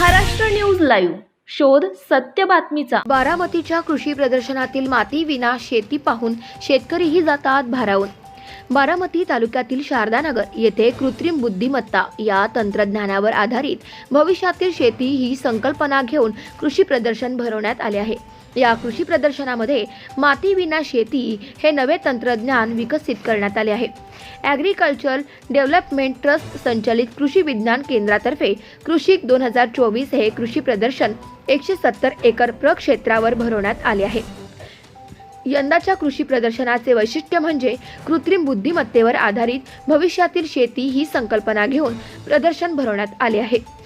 Maharashtra news live. शोध सत्य बातमीचा. बारामतीच्या कृषी प्रदर्शनातील माती विना शेती पाहून शेतकरीही जातात भारावून. बारामती तालुक्यातील शारदानगर येथे कृत्रिम बुद्धिमत्ता या तंत्रज्ञानावर आधारित भविष्यातील शेती ही संकल्पना घेऊन कृषी प्रदर्शन भरवण्यात आले आहे. या कृषी प्रदर्शनामध्ये मातीविना शेती हे नवे तंत्रज्ञान विकसित करण्यात आले आहे. ॲग्रिकल्चर डेव्हलपमेंट ट्रस्ट संचलित कृषी विज्ञान केंद्रातर्फे कृषी दोन हजार चोवीस हे कृषी प्रदर्शन एकशे सत्तर एकर प्रक्षेत्रावर भरवण्यात आले आहे. यंदाच्या कृषी प्रदर्शनाचे वैशिष्ट्य म्हणजे कृत्रिम बुद्धिमत्तेवर आधारित भविष्यातील शेती ही संकल्पना घेऊन प्रदर्शन भरवण्यात आले आहे.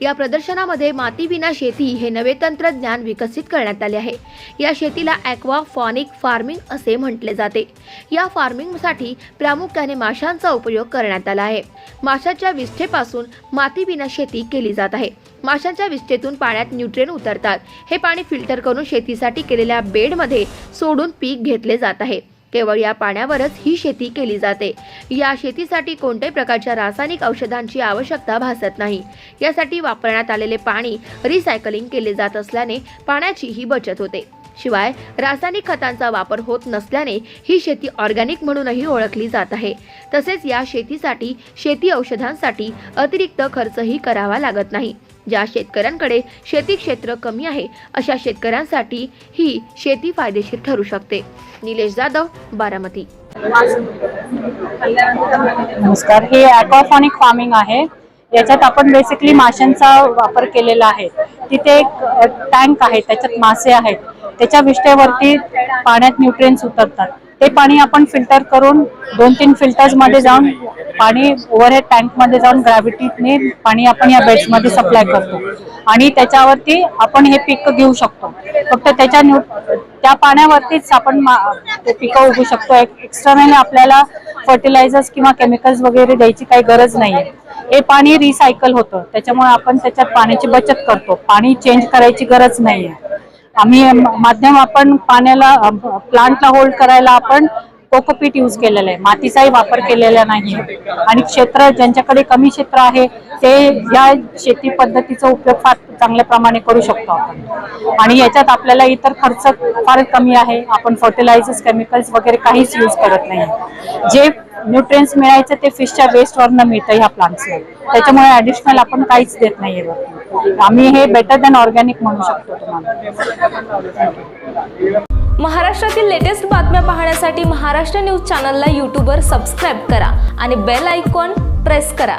या प्रदर्शनामध्ये मातीविना शेती हे नवे तंत्रज्ञान विकसित करण्यात आले आहे. या शेतीला ॲक्वा फॉनिक फार्मिंग असे म्हटले जाते. या फार्मिंगसाठी प्रामुख्याने माशांचा उपयोग करण्यात आला आहे. माशाच्या विष्ठेपासून मातीविना शेती केली जात आहे. माशांच्या विष्ठेतून पाण्यात न्यूट्रेन उतरतात. हे पाणी फिल्टर करून शेतीसाठी केलेल्या बेडमध्ये सोडून पीक घेतले जात आहे. केवळ या पाण्यावरच ही शेती केली जाते. या शेतीसाठी कोणत्याही प्रकारच्या रासायनिक औषधांची आवश्यकता भासत नाही. यासाठी वापरण्यात आलेले पाणी रिसायकलिंग केले जात असल्याने पाण्याचीही बचत होते. शिवाय रासायनिक खतांचा वापर होत नसल्याने ही शेती ऑर्गॅनिक म्हणूनही ओळखली जात आहे. तसेच या शेतीसाठी शेती औषधांसाठी अतिरिक्त खर्चही करावा लागत नाही. ज्या शेतकऱ्यांकडे शेती क्षेत्र कमी आहे अशा शेतकऱ्यांसाठी ही शेती फायदेशीर ठरू शकते. निलेश जाधव बारामती. नमस्कार. हे ॲक्वाफॉनिक फार्मिंग आहे. याच्यात आपण बेसिकली माशांचा वापर केलेला आहे. तिथे एक टँक आहे त्याच्यात मासे आहेत. त्याच्या विष्ठेवरती पाण्यात न्यूट्रिएंट्स उतरतात. ते पाणी आपण फिल्टर करून दोन तीन फिल्टर्समध्ये जाऊन पाणी ओव्हरहेड टँकमध्ये जाऊन ग्रॅव्हिटीने पाणी आपण या बेड्समध्ये सप्लाय करतो. आणि त्याच्यावरती आपण हे पीक घेऊ शकतो. फक्त त्याच्या न्यू त्या पाण्यावरतीच आपण मा- ते पिकं उगू शकतो. एक्स्ट्राने आपल्याला फर्टिलायझर्स किंवा केमिकल्स वगैरे द्यायची काही गरज नाही हे पाणी रिसायकल होतं. त्याच्यामुळे आपण त्याच्यात पाण्याची बचत करतो. पाणी चेंज करायची गरज नाही आहे आम्ही माध्यम आपण पाण्याला प्लांटला होल्ड करायला आपण कोकोपीट यूज केलेलं आहे. मातीचाही वापर केलेला नाही आणि क्षेत्र ज्यांच्याकडे कमी क्षेत्र आहे ते या शेती पद्धतीचा उपयोग फार चांगल्या प्रमाणे करू शकतो आपण. आणि याच्यात आपल्याला इतर खर्च फार कमी आहे. आपण फर्टिलायझर्स केमिकल्स वगैरे काहीच यूज करत नाही जे न्यूट्रिएंट्स मिळायचं ते फिशच्या वेस्टवरनं मिळतं ह्या प्लांट्सला त्याच्यामुळे ऍडिशनल आपण काहीच देत नाहीये आम्ही हे बेटर दॅन ऑर्गॅनिक म्हणू शकतो तुम्हाला. महाराष्ट्रातील लेटेस्ट बातम्या पाहण्यासाठी महाराष्ट्र न्यूज चॅनलला यूट्यूबवर सबस्क्राईब करा आणि बेल आयकॉन प्रेस करा.